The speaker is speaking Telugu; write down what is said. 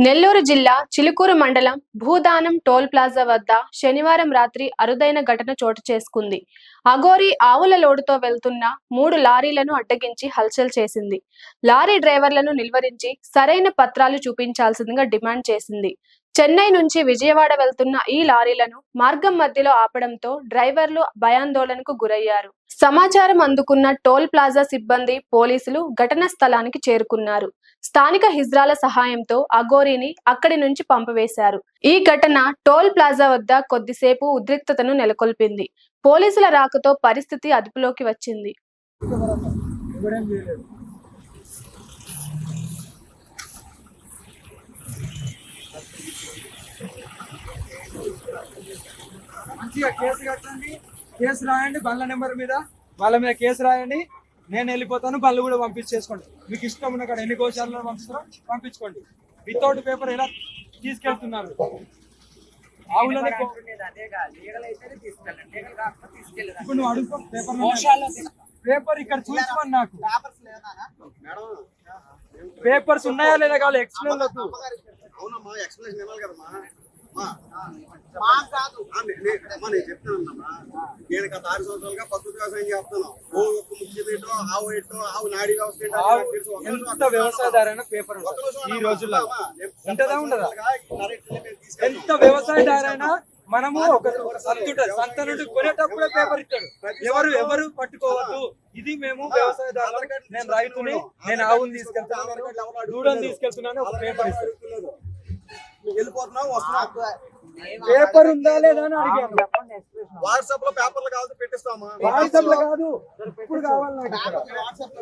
నెల్లూరు జిల్లా చిలుకూరు మండలం భూదానం టోల్ ప్లాజా వద్ద శనివారం రాత్రి అరుదైన ఘటన చోటు చేసుకుంది. అఘోరి ఆవుల లోడుతో వెళ్తున్న మూడు లారీలను అడ్డగించి హల్చల్ చేసింది. లారీ డ్రైవర్లను నిల్వరించి సరైన పత్రాలు చూపించాల్సిందిగా డిమాండ్ చేసింది. చెన్నై నుంచి విజయవాడ వెళ్తున్న ఈ లారీలను మార్గం మధ్యలో ఆపడంతో డ్రైవర్లు భయాందోళనకు గురయ్యారు. సమాచారం అందుకున్న టోల్ ప్లాజా సిబ్బంది పోలీసులు ఘటనా స్థలానికి చేరుకున్నారు. స్థానిక హిజ్రాల సహాయంతో అఘోరిని అక్కడి నుంచి పంపివేశారు. ఈ ఘటన టోల్ ప్లాజా వద్ద కొద్దిసేపు ఉద్రిక్తతను నెలకొల్పింది. పోలీసుల రాకతో పరిస్థితి అదుపులోకి వచ్చింది. మంచిగా కేసు కట్టండి కేసు రాయండి బండ్ల నెంబర్ మీద వాళ్ళ మీద కేసు రాయండి నేను వెళ్ళిపోతాను బళ్ళు కూడా పంపించేసుకోండి మీకు ఇష్టం ఉన్న కాడ ఎన్ని గోశాలలో పంపిస్తారో పంపించుకోండి వితౌట్ పేపర్ ఎలా తీసుకెళ్తున్నారు ఆవులని కో- ఇప్పుడు నువ్వు అడుగుకో పేపర్ పేపర్ ఇక్కడ చూసుకోండి నాకు పేపర్స్ ఉన్నాయా లేదా కావాలి ఎక్స్ప్లెయిన్ అవునమ్మా ఎక్స్ప్లెనేషన్ ఇవ్వాలి నేను చెప్తానమ్మా నేను గత ఆరు సంవత్సరాలుగా ప్రకృతి వ్యవసాయం చేస్తాను ఓ ఒక్క ముఖ్యం ఏంటో ఆవు ఏంటో ఆవు నాడి వ్యవస్థ ఆవు ఎంత వ్యవసాయదారైనా పేపర్ ఈ. రోజుల్లో ఉంటదా ఉండదా తీసుకెళ్తాను. ఎంత వ్యవసాయదారైనా మనము ఒక సంతుట సంత నుండి కొనేటప్పుడే పేపర్ ఇస్తాడు ఎవరు ఎవరు పట్టుకోవద్దు. ఇది మేము వ్యవసాయదారులు. నేను రైతుని నేను ఆవుని తీసుకెళ్తున్నాను దూడని తీసుకెళ్తున్నాను ఒక పేపర్ ఇస్తాడు నువ్వు వెళ్ళిపోతున్నావు? వస్తున్నావు? పేపర్ ఉందా లేదా అని అడిగాను. వాట్సాప్లో పేపర్లు కావాలి పెట్టిస్తామా వాట్సాప్లో కాదు. ఇప్పుడు కావాలి నాకు వాట్సాప్